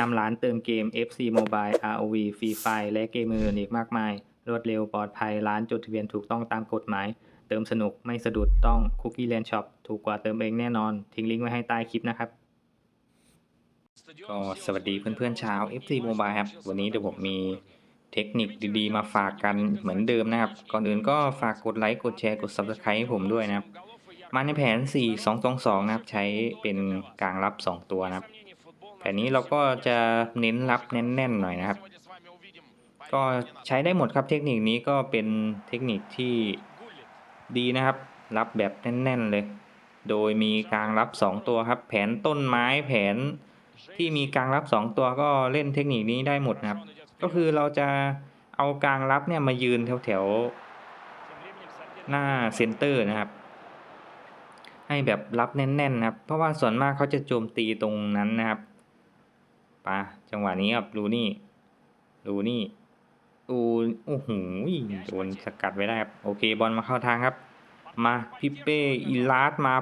นำร้านเติมเกม FC Mobile ROV Free Fire และเกมอื่นอีกมากมาย รวดเร็วปลอดภัยร้านจดทะเบียนถูกต้องตามกฎหมาย เติมสนุกไม่สะดุดต้อง Cookie Land Shop ถูกกว่าเติมเองแน่นอน ทิ้งลิงก์ไว้ให้ใต้คลิปนะครับ ก็สวัสดีเพื่อนๆชาว FC Mobile ครับ วันนี้เดี๋ยวผมมีเทคนิคดีๆ มาฝากกันเหมือนเดิมนะครับ ก่อนอื่นก็ฝากกดไลค์กดแชร์กด Subscribe ให้ผมด้วยนะครับ มาในแผน 4 2 2 2 นะครับ ใช้เป็นกลางรับ 2 ตัวนะครับ แผนนี้เราก็จะเน้นรับแน่นๆหน่อยนะครับ ก็ใช้ได้หมดครับเทคนิคนี้ก็เป็นเทคนิคที่ดีนะครับ รับแบบแน่นๆเลย โดยมีกลางรับ 2 ตัวครับ แผนต้นไม้แผนที่มีกลางรับ 2 ตัวก็เล่นเทคนิคนี้ได้หมดนะครับ ก็คือเราจะเอากลางรับเนี่ยมายืนแถวๆหน้าเซนเตอร์นะครับ ให้แบบรับแน่นๆนะครับ เพราะว่าส่วนมากเขาจะโจมตีตรงนั้นนะครับ ปะจังหวะนี้ครับดูนี่ดูนี่ดูโอ้โหโดนสกัดไว้ได้ครับโอเคบอลมาเข้าทางครับ มาพิเป้อีลาสมา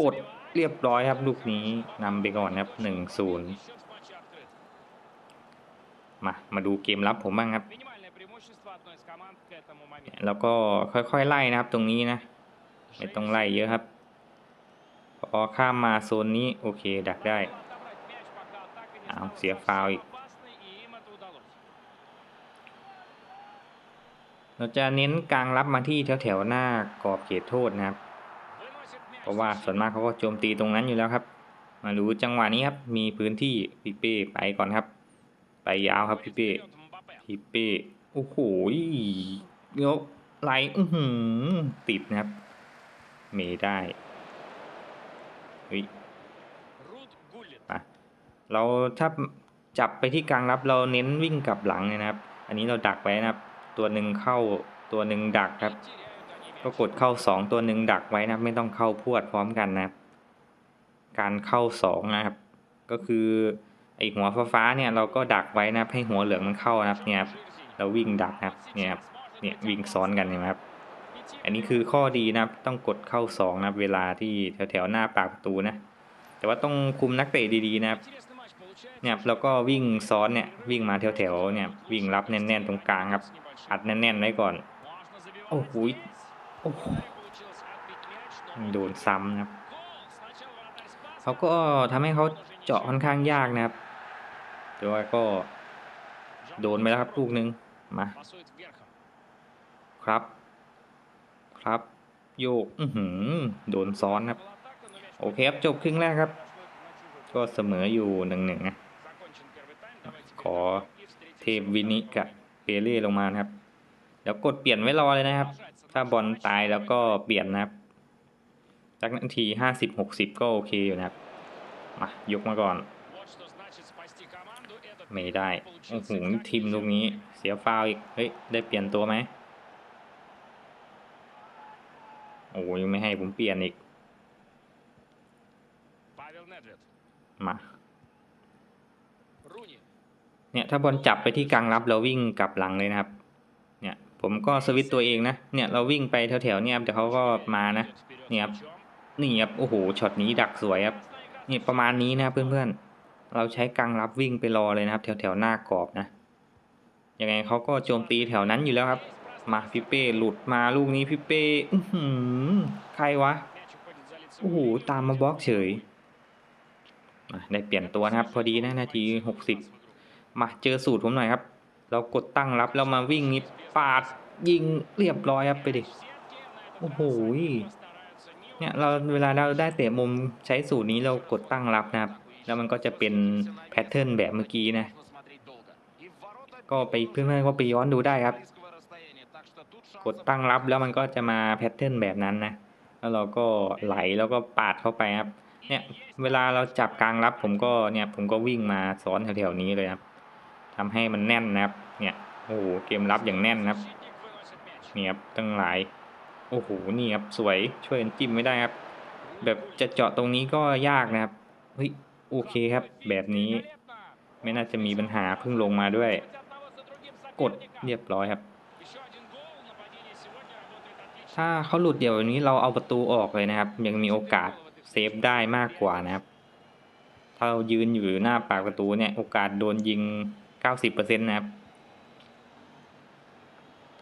กดเรียบร้อยครับ ลูกนี้นำไปก่อนครับหนึ่งศูนย์มามาดูเกมรับผมบ้างครับ แล้วก็ค่อยๆไล่นะครับตรงนี้นะไม่ต้องไล่เยอะครับ พอข้ามมาโซนนี้โอเคดักได้ เอาเสียฟาวอีกเราจะเน้นกลางรับมาที่แถวๆหน้ากรอบเขตโทษนะครับ เพราะว่าส่วนมากเขาก็โจมตีตรงนั้นอยู่แล้วครับ มาดูจังหวะนี้ครับมีพื้นที่พี่เป้ไปก่อนครับ ไปยาวครับพี่เป้พี่เป้โอ้โหยกไหลอื้อหือติดนะครับ เมได้เฮ้ย เราถ้าจับไปที่กลางรับเราเน้นวิ่งกลับหลังนะครับ อันนี้เราดักไว้นะครับ ตัวหนึ่งเข้าตัวหนึ่งดักครับ ก็กดเข้าสองตัวหนึ่งดักไว้นะครับ ไม่ต้องเข้าพวดพร้อมกันนะครับ การเข้าสองนะครับ ก็คือไอหัวฟ้าๆเนี่ยเราก็ดักไว้นะครับให้หัวเหลืองมันเข้านะครับเนี่ยครับเราวิ่งดักนะครับเนี่ยครับเนี่ยวิ่งซ้อนกันนไหมครับ อันนี้คือข้อดีนะครับต้องกดเข้าสองนะครับเวลาที่แถวๆหน้าปากประตูนะแต่ว่าต้องคุมนักเตะดีๆนะครับ เนี่ยแล้วก็วิ่งซ้อนเนี่ยวิ่งมาแถวๆเนี่ยวิ่งรับแน่นๆตรงกลางครับอัดแน่นๆไว้ก่อนโอ้โหโอ้โดนซ้ำนะครับเขาก็ทำให้เขาเจาะค่อนข้างยากนะครับแต่ว่าก็โดนไปแล้วครับลูกหนึ่งมาครับ ครับ โยกอือหือโดนซ้อนครับ โอเคครับ จบครึ่งแรกครับ ก็เสมออยู่หนึ่งหนึ่งนะขอเทพวินิกับเปเล่ลงมาครับเดี๋ยวกดเปลี่ยนไว้รอเลยนะครับ ถ้าบอลตายแล้วก็เปลี่ยนนะครับจากนาทีห้าสิบหกสิบก็โอเคอยู่นะครับมายกมาก่อนไม่ได้โอ้โหทีมตรงนี้เสียฟาวอีก เฮ้ย ได้เปลี่ยนตัวไหมโอ้ยไม่ให้ผมเปลี่ยนอีก มาเนี่ยถ้าบอลจับไปที่กลางรับเราวิ่งกลับหลังเลยนะครับ เนี่ยผมก็สวิตช์ตัวเองนะเนี่ยเราวิ่งไปแถวๆเนี่ยครับเดี๋ยวเขาก็มานะเนี่ยครับนี่ครับโอ้โหช็อตนี้ดักสวยครับนี่ประมาณนี้นะครับเพื่อนๆ เราใช้กลางรับวิ่งไปรอเลยนะครับ แถวๆหน้ากรอบนะยังไงเขาก็โจมตีแถวนั้นอยู่แล้วครับ มาพี่เป้หลุดมาลูกนี้พี่เป้อื้อหือใครวะโอ้โหตามมาบล็อกเฉยมา ได้เปลี่ยนตัวนะครับ พอดีนะนาทีหกสิบมาเจอสูตรผมหน่อยครับ เรากดตั้งรับแล้วมาวิ่งนิดปาดยิงเรียบร้อยครับไปดิโอ้โหเนี่ยเราเวลาเราได้เตะมุมใช้สูตรนี้เรากดตั้งรับนะครับ แล้วมันก็จะเป็นแพทเทิร์นแบบเมื่อกี้นะ ก็ไปเพื่อนๆก็ไปย้อนดูได้ครับ กดตั้งรับแล้วมันก็จะมาแพทเทิร์นแบบนั้นนะ แล้วเราก็ไหลแล้วก็ปาดเข้าไปครับ เนี่ยเวลาเราจับกลางรับผมก็เนี่ยผมก็วิ่งมาซ้อนแถวๆนี้เลยครับทำให้มันแน่นนะครับ เนี่ยโอ้โหเกมรับอย่างแน่นนะครับเนี่ยครับตั้งหลายโอ้โหนี่ครับสวยช่วยกันจิ้มไม่ได้ครับ แบบจะเจาะตรงนี้ก็ยากนะครับเฮ้ยโอเคครับ แบบนี้ ไม่น่าจะมีปัญหาเพิ่งลงมาด้วย กดเรียบร้อยครับ ถ้าเขาหลุดเดี๋ยวนี้เราเอาประตูออกเลยนะครับ ยังมีโอกาส เซฟได้มากกว่านะครับ ถ้าเรายืนอยู่หน้าปากประตูเนี่ย โอกาสโดนยิง 90%นะครับ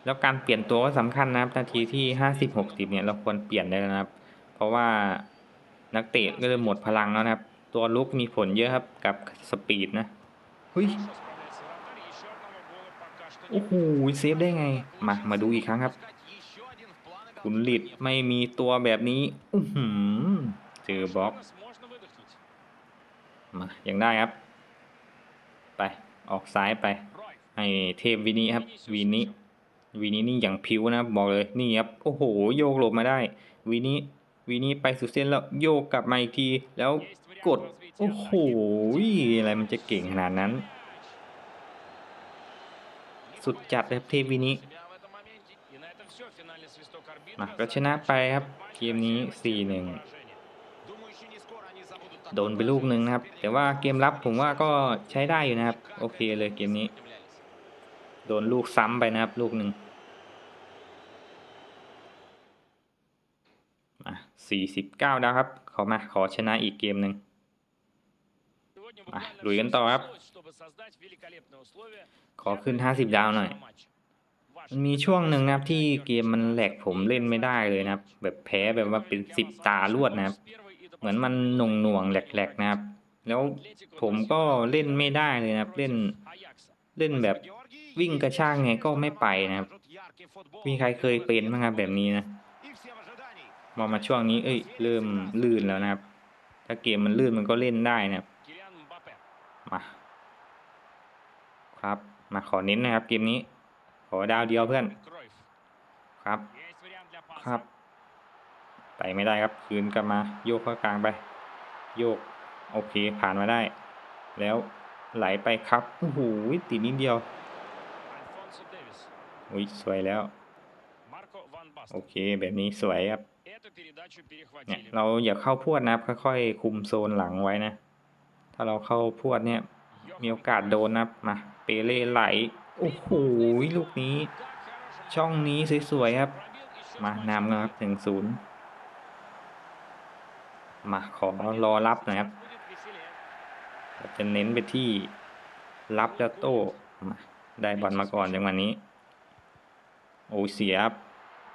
แล้วการเปลี่ยนตัวก็สำคัญนะครับ นาทีที่ห้าสิบหกสิบเนี่ยเราควรเปลี่ยนได้แล้วนะครับ เพราะว่านักเตะก็เริ่มหมดพลังแล้วนะครับ ตัวลุกมีผลเยอะครับกับสปีดนะเฮ้ยโอ้โหเซฟได้ไง มา มาดูอีกครั้งครับขุนหลิดไม่มีตัวแบบนี้ อื้อหือ เจอบล็อกมายังได้ครับ ไปออกซ้ายไป ให้เทพวินิครับวินิวินินี่อย่างผิวนะครับบอกเลยนี่ครับโอ้โหโยกหลบมาได้วินิวินิไปสุดเส้นแล้วโยกกลับมาอีกทีแล้วกดโอ้โหอะไรมันจะเก่งขนาดนั้น สุดจัดเลยครับเทพวินิมาก็ชนะไปครับเกมนี้4-1 โดนไปลูกหนึ่งนะครับ แต่ว่าเกมรับผมว่าก็ใช้ได้อยู่นะครับ โอเคเลยเกมนี้ โดนลูกซ้ำไปนะครับ ลูกหนึ่งมาสี่สิบเก้าดาวครับ ขอมาขอชนะอีกเกมหนึ่งมาลุยกันต่อครับ ขอขึ้นห้าสิบดาวหน่อย มันมีช่วงหนึ่งนะครับที่เกมมันแหลกผมเล่นไม่ได้เลยนะครับ แบบแพ้แบบว่าเป็นสิบตารวดนะครับ เหมือนมันหน่วงหน่วงแหลกๆนะครับ แล้วผมก็เล่นไม่ได้เลยนะครับ เล่นเล่นแบบวิ่งกระชากไงก็ไม่ไปนะครับ มีใครเคยเป็นบ้างครับแบบนี้นะมามาช่วงนี้ เอ้ย เริ่มลื่นแล้วนะครับ ถ้าเกมมันลื่นมันก็เล่นได้นะครับ มา ครับ มาขอเน้นนะครับ เกมนี้ ขอดาวเดียวเพื่อน ครับ ครับ ไปไม่ได้ครับคืนกลับมาโยกเข้ากลางไป โยกโอเคผ่านมาได้ แล้วไหลไปครับโอ้โหติดนิดเดียวอุ้ยสวยแล้ว โอเคแบบนี้สวยครับเนี่ยเราอย่าเข้าพวดนะครับค่อยๆคุมโซนหลังไว้นะ ถ้าเราเข้าพวดเนี่ย มีโอกาสโดนนะครับมาเปเล่ไหลโอ้โหลูกนี้ ช่องนี้สวยๆครับ มานำนะครับถึงศูนย์ มาขอรอรับนะครับจะเน้นไปที่รับแล้วโต้ได้บอลมาก่อนจังหวะนี้ โอ้เสียครับ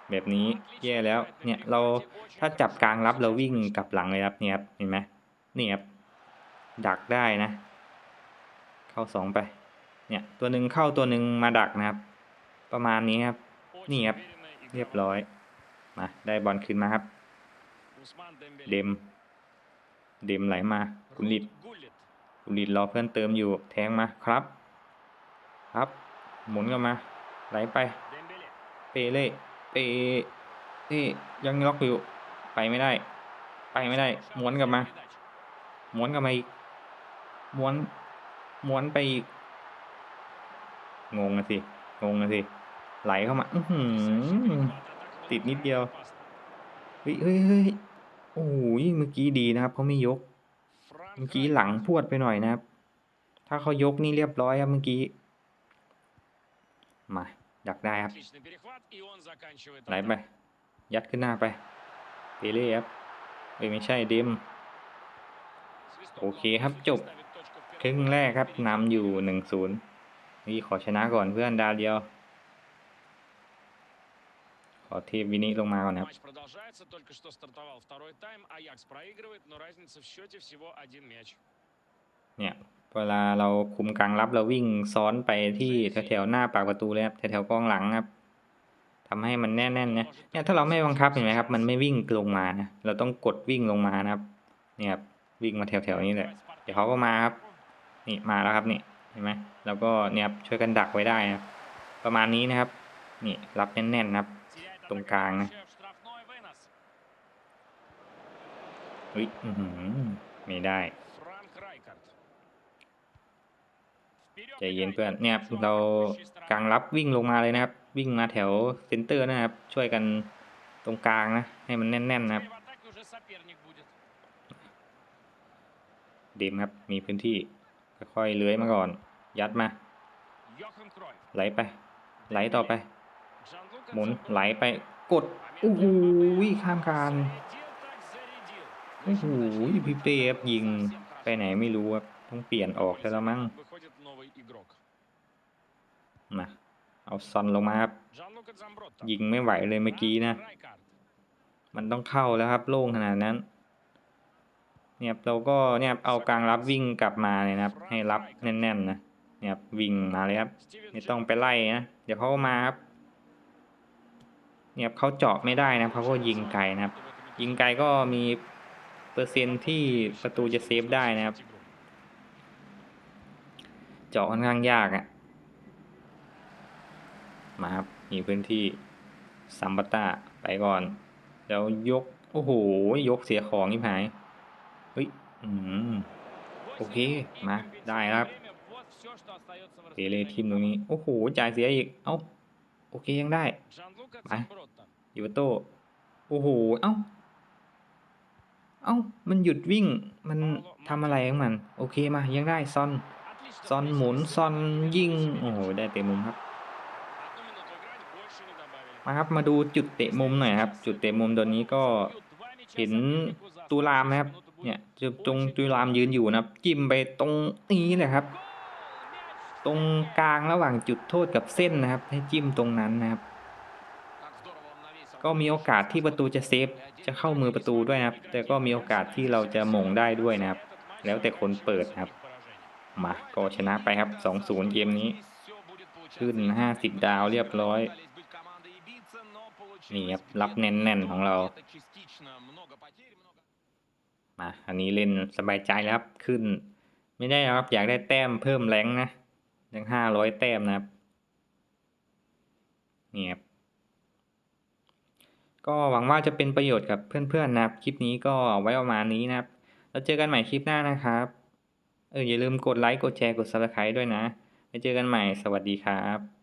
แบบนี้แย่แล้วเนี่ยเราถ้าจับกลางรับเราวิ่งกลับหลังเลยครับเนี่ยครับเห็นไหมนี่ครับดักได้นะ เข้าสองไป เนี่ยตัวหนึ่งเข้าตัวหนึ่งมาดักนะครับ ประมาณนี้ครับ นี่ครับเรียบร้อยมาได้บอลคืนมาครับ เดม เดมไหลมากุลิตกุลิตรอเพื่อนเติมอยู่แทงมาครับ ครับ หมุนกันมา ไหลไป เปเล่เปเอ้ยังล็อกอยู่ไปไม่ได้ ไปไม่ได้หม้วนกลับมาหม้วนกลับมาอีกม้วนม้วนไปอีกงงนะสิงงนะสิไหลเข้ามาอืติดนิดเดียวเฮ้ยเฮ้ยเฮ้ย โอ้ยเมื่อกี้ดีนะครับเขาไม่ยก เมื่อกี้หลังพวดไปหน่อยนะครับ ถ้าเขายกนี่เรียบร้อยครับเมื่อกี้มาดักได้ครับไหลไป ยัดขึ้นหน้าไปเปเล่ครับเอ้ไม่ใช่เดมโอเคครับจบครึ่งแรกครับนำอยู่หนึ่งศูนย์นี่ขอชนะก่อนเพื่อนดาวเดียว ขอเทพวินิลงมาก่อนนะครับ Матч продолжается, только что стартовал второй тайм. Аякс проигрывает, но разница в счете всего один мяч. เนี่ย เวลาเราคุมกลางรับเราวิ่งซ้อนไปที่แถวๆหน้าปากประตูเลยครับแถวๆกองหลังครับทำให้มันแน่นๆนะเนี่ยถ้าเราไม่บังคับเห็นไหมครับ มันไม่วิ่งลงมานะเราต้องกดวิ่งลงมานะครับ เนี่ยครับวิ่งมาแถวๆนี้แหละ เดี๋ยวเขาก็มาครับ นี่มาแล้วครับนี่เห็นไหมแล้วก็เนี่ยครับช่วยกันดักไว้ได้นะครับประมาณนี้นะครับ นี่รับแน่นๆนะครับ ตรงกลางนะอุ้ยไม่ได้ ใจเย็นเพื่อนเนี่ยเรากลางรับวิ่งลงมาเลยนะครับ วิ่งมาแถวเซนเตอร์นะครับ ช่วยกันตรงกลางนะ ให้มันแน่น ๆ นะครับ เดมครับ มีพื้นที่ ค่อยๆเลื้อยมาก่อน ยัดมา ไหลไป ไหลต่อไป หมุนไหลไปกดโอ้โหข้ามการโอ้โหพี่เตฟยิงไปไหนไม่รู้ครับต้องเปลี่ยนออกแล้วมั้งนะเอาซอนลงมาครับยิงไม่ไหวเลยเมื่อกี้นะ มันต้องเข้าแล้วครับ โล่งขนาดนั้น เนี่ยเราก็เนี่ยเอากลางรับวิ่งกลับมาเลยนะครับ ให้รับแน่นๆนะเนี่ยวิ่งมาเลยครับไม่ต้องไปไล่นะเดี๋ยวเขามาครับ เนี่ยเขาเจาะไม่ได้นะเขาก็ยิงไกลนะครับ ยิงไกลก็มีเปอร์เซ็นที่ประตูจะเซฟได้นะครับ เจาะค่อนข้างยากอะ่ะ มาครับ มีพื้นที่ซัมบัตตาไปก่อน แล้วยก โอ้โห ยกเสียของนี่หาย เฮ้ย อืม โอเค มา ได้ครับเปเรทีมตรงนี้ โอ้โห จ่ายเสียอีก เอ้า โอเคยังได้ ไปอิวาโต้โอ้โห เอ้า เอ้า มันหยุดวิ่ง มันทำอะไรของมัน โอเคมา ยังได้ซอนซอนหมุนซอนยิง โอ้โห ได้เตะมุมครับ มาครับ มาดูจุดเตะมุมหน่อยครับ จุดเตะมุมตัวนี้ก็เห็นตูรามนะครับ เนี่ยจุดตรงตูรามยืนอยู่นะครับ จิ้มไปตรงนี้เลยครับ ตรงกลางระหว่างจุดโทษกับเส้นนะครับ ให้จิ้มตรงนั้นนะครับ ก็มีโอกาสที่ประตูจะเซฟจะเข้ามือประตูด้วยนะครับ แต่ก็มีโอกาสที่เราจะมงได้ด้วยนะครับ แล้วแต่คนเปิดนะครับ มาก็ชนะไปครับ 2-0 เกมนี้ ขึ้น 50 ดาวเรียบร้อย นี่ครับ รับแน่นๆของเรา มาอันนี้เล่นสบายใจแล้วครับ ขึ้น ไม่ได้ครับ อยากได้แต้มเพิ่มแรงนะยังห้าร้อยแต้มนะครับ นี่ครับ ก็หวังว่าจะเป็นประโยชน์กับเพื่อนๆนะครับ คลิปนี้ก็ไว้ประมาณนี้นะครับ แล้วเจอกันใหม่คลิปหน้านะครับ เอออย่าลืมกดไลค์ กดแชร์ กดซับสไคร b e ด้วยนะไว้เจอกันใหม่ สวัสดีครับ